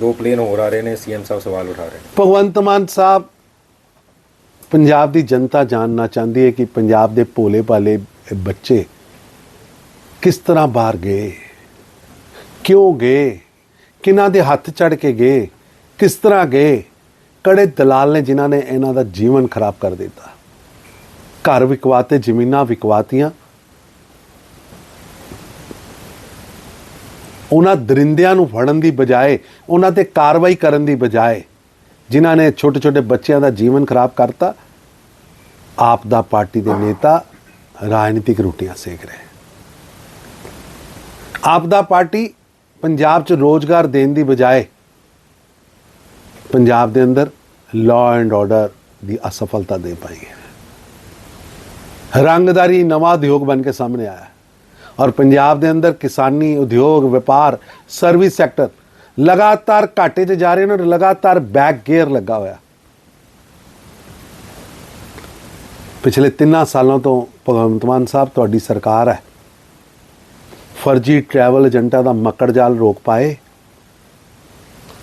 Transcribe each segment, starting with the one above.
ਦੋ ਪਲੇਨ ਹੋਰ ਆ ਰਹੇ ਨੇ ਸੀਐਮ ਸਾਹਿਬ ਸਵਾਲ ਉਠਾ ਰਹੇ ਨੇ। ਭਗਵੰਤ ਮਾਨ ਸਾਹਿਬ, ਪੰਜਾਬ ਦੀ ਜਨਤਾ ਜਾਣਨਾ ਚਾਹੁੰਦੀ ਹੈ ਕਿ ਪੰਜਾਬ ਦੇ ਭੋਲੇ ਭਾਲੇ ਬੱਚੇ ਕਿਸ ਤਰ੍ਹਾਂ ਬਾਹਰ ਗਏ, ਕਿਉਂ ਗਏ, ਕਿਹਨਾਂ ਦੇ ਹੱਥ ਚੜ ਕੇ ਗਏ, ਕਿਸ ਤਰ੍ਹਾਂ ਗਏ, ਕੜੇ ਦਲਾਲ ਨੇ ਜਿਨ੍ਹਾਂ ਨੇ ਇਹਨਾਂ ਦਾ ਜੀਵਨ ਖਰਾਬ ਕਰ ਦਿੱਤਾ। ਘਰ ਵਿਕਵਾਤੇ, ਜ਼ਮੀਨਾਂ ਵਿਕਵਾਤੀਆਂ ਉਹਨਾਂ ਦਰਿੰਦਿਆਂ ਨੂੰ ਫੜਨ ਦੀ ਬਜਾਏ, ਉਹਨਾਂ ਤੇ ਕਾਰਵਾਈ ਕਰਨ ਦੀ ਬਜਾਏ ਜਿਨ੍ਹਾਂ ਨੇ ਛੋਟੇ ਛੋਟੇ ਬੱਚਿਆਂ ਦਾ ਜੀਵਨ ਖਰਾਬ ਕਰਤਾ, ਆਪ ਦਾ ਪਾਰਟੀ ਦੇ ਨੇਤਾ ਰਾਜਨੀਤਿਕ ਰੋਟੀਆਂ ਸੇਕ ਰਹੇ ਆਪ ਦਾ ਪਾਰਟੀ ਪੰਜਾਬ 'ਚ ਰੋਜ਼ਗਾਰ ਦੇਣ ਦੀ ਬਜਾਏ ਪੰਜਾਬ ਦੇ ਅੰਦਰ ਲਾਅ ਐਂਡ ਆਰਡਰ ਦੀ ਅਸਫਲਤਾ ਦੇ ਪਾਈ ਹੈ। ਰੰਗਦਾਰੀ ਨਵਾਂ ਉਦਯੋਗ ਬਣ ਕੇ ਸਾਹਮਣੇ ਆਇਆ ਔਰ ਪੰਜਾਬ ਦੇ ਅੰਦਰ ਕਿਸਾਨੀ, ਉਦਯੋਗ, ਵਪਾਰ ਸਰਵਿਸ ਸੈਕਟਰ ਲਗਾਤਾਰ ਘਾਟੇ 'ਚ ਜਾ ਰਹੇ ਨੇ ਔਰ ਲਗਾਤਾਰ ਬੈਕ ਗੇਅਰ ਲੱਗਾ ਹੋਇਆ। ਪਿਛਲੇ 3 ਸਾਲਾਂ ਤੋਂ ਭਗਵੰਤ ਮਾਨ ਸਾਹਿਬ, ਤੁਹਾਡੀ ਸਰਕਾਰ ਹੈ। ਫਰਜੀ ਟਰੈਵਲ ਏਜੰਟਾਂ ਦਾ ਮੱਕੜ ਜਾਲ ਰੋਕ ਪਾਏ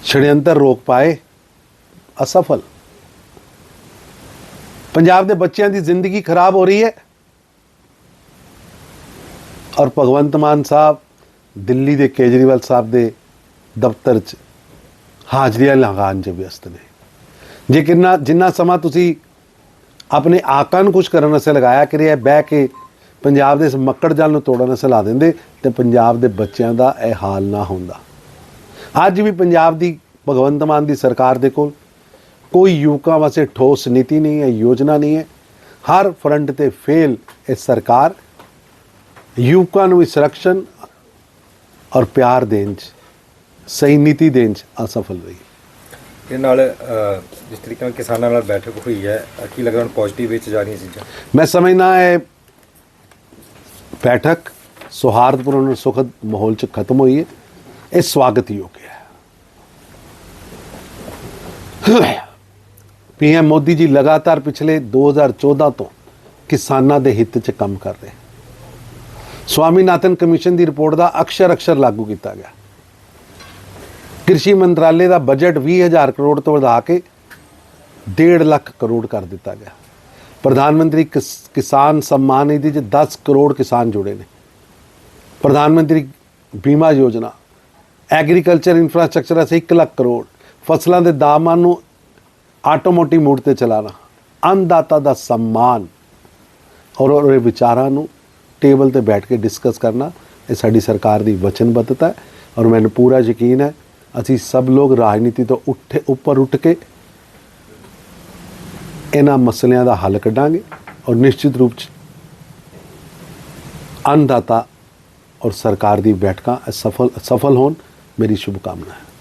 ਛੜਯੰਤਰ ਰੋਕ ਪਾਏ, ਅਸਫਲ। ਪੰਜਾਬ ਦੇ ਬੱਚਿਆਂ ਦੀ ਜ਼ਿੰਦਗੀ ਖਰਾਬ ਹੋ ਰਹੀ ਹੈ। ਔਰ ਭਗਵੰਤ ਮਾਨ ਸਾਹਿਬ ਦਿੱਲੀ ਦੇ ਕੇਜਰੀਵਾਲ ਸਾਹਿਬ ਦੇ ਦਫ਼ਤਰ 'ਚ ਹਾਜ਼ਰੀਆਂ ਲਗਾਉਣ 'ਚ ਵਿਅਸਤ ਨੇ। ਜੇ ਕਿੰਨਾ, ਜਿੰਨਾ ਸਮਾਂ ਤੁਸੀਂ ਆਪਣੇ ਆਕਾ ਨੂੰ ਕੁਝ ਕਰਨ ਵਾਸਤੇ ਲਗਾਇਆ ਕਿ ਇਹ ਬਹਿ ਕੇ ਪੰਜਾਬ ਦੇ ਇਸ ਮੱਕੜ ਜਲ ਨੂੰ ਤੋੜਨ ਵਾਸਤੇ ਲਾ ਦਿੰਦੇ, ਤੇ ਪੰਜਾਬ ਦੇ ਬੱਚਿਆਂ ਦਾ ਇਹ ਹਾਲ ਨਾ ਹੁੰਦਾ। ਅੱਜ ਵੀ ਪੰਜਾਬ ਦੀ, ਭਗਵੰਤ ਮਾਨ ਦੀ ਸਰਕਾਰ ਦੇ ਕੋਲ ਕੋਈ ਯੁਵਕਾਂ ਵਾਸਤੇ ਠੋਸ ਨੀਤੀ ਨਹੀਂ ਹੈ, ਯੋਜਨਾ ਨਹੀਂ ਹੈ। ਹਰ ਫਰੰਟ ਤੇ ਫੇਲ ਇਹ ਸਰਕਾਰ। ਯੁਵਕਾਂ ਨੂੰ ਵੀ ਸੰਰਕਸ਼ਣ ਔਰ ਪਿਆਰ ਦੇਣ 'ਚ ਸਹੀ ਨੀਤੀ ਦੇਣ 'ਚ ਅਸਫਲ ਰਹੀ। ਇਹ ਨਾਲ ਜਿਸ ਤਰੀਕੇ ਨਾਲ ਕਿਸਾਨਾਂ ਨਾਲ ਬੈਠਕ ਹੋਈ ਹੈ ਕੀ ਲੱਗਦਾ ਹੁਣ ਪੋਜ਼ਿਟਿਵ ਵਿੱਚ ਜਾ ਰਹੀਆਂ ਚੀਜ਼ਾਂ? ਮੈਂ ਸਮਝਦਾ ਹੈ ਬੈਠਕ ਸੌਹਾਰਦਪੂਰਨ ਸੁਖਦ ਮਾਹੌਲ 'ਚ ਖਤਮ ਹੋਈ ਹੈ। ਇਹ ਸਵਾਗਤਯੋਗ ਹੈ। ਪੀਐਮ ਮੋਦੀ ਜੀ ਲਗਾਤਾਰ ਪਿਛਲੇ 2014 ਤੋਂ ਕਿਸਾਨਾਂ ਦੇ ਹਿੱਤ 'ਚ ਕੰਮ ਕਰ ਰਹੇ ਸਵਾਮੀਨਾਥਨ ਕਮਿਸ਼ਨ ਦੀ ਰਿਪੋਰਟ ਦਾ ਅਕਸ਼ਰ ਅਕਸ਼ਰ ਲਾਗੂ ਕੀਤਾ ਗਿਆ। ਕ੍ਰਿਸ਼ੀ ਮੰਤਰਾਲੇ ਦਾ ਬਜਟ 20000 ਕਰੋੜ ਤੋਂ ਵਧਾ ਕੇ 1.5 ਲੱਖ ਕਰੋੜ ਕਰ ਦਿੱਤਾ ਗਿਆ। ਪ੍ਰਧਾਨ ਮੰਤਰੀ ਕਿਸਾਨ ਸਨਮਾਨ ਨਿਧੀ 'ਚ 10 ਕਰੋੜ ਕਿਸਾਨ ਜੁੜੇ ਨੇ। ਪ੍ਰਧਾਨ ਮੰਤਰੀ ਬੀਮਾ ਯੋਜਨਾ, ਐਗਰੀਕਲਚਰ ਇਨਫਰਾਸਟ੍ਰਕਚਰ ਅਸੇ 1 ਲੱਖ ਕਰੋੜ, ਫਸਲਾਂ ਦੇ ਦਾਮਾਂ ਨੂੰ ਆਟੋਮੋਟਿਵ ਮੋੜ ਤੇ ਚਲਾਣਾ, ਅੰਨਦਾਤਾ ਦਾ ਸਨਮਾਨ ਔਰ ਉਹਦੇ ਵਿਚਾਰਾਂ ਨੂੰ ਟੇਬਲ ਤੇ ਬੈਠ ਕੇ ਡਿਸਕਸ ਕਰਨਾ, ਇਹ ਸਾਡੀ ਸਰਕਾਰ ਦੀ ਵਚਨਬੱਧਤਾ ਹੈ ਔਰ ਮੈਨੂੰ ਪੂਰਾ ਯਕੀਨ ਹੈ, ਅਸੀਂ ਸਭ ਲੋਕ ਰਾਜਨੀਤੀ ਤੋਂ ਉੱਠੇ, ਉੱਪਰ ਉੱਠ ਕੇ ਇਹਨਾਂ ਮਸਲਿਆਂ ਦਾ ਹੱਲ ਕੱਢਾਂਗੇ ਔਰ ਨਿਸ਼ਚਿਤ ਰੂਪ ਚ ਅੰਨਦਾਤਾ ਔਰ ਸਰਕਾਰ ਦੀ ਬੈਠਕਾਂ ਸਫਲ ਸਫਲ ਹੋਣ, ਮੇਰੀ ਸ਼ੁਭਕਾਮਨਾ ਹੈ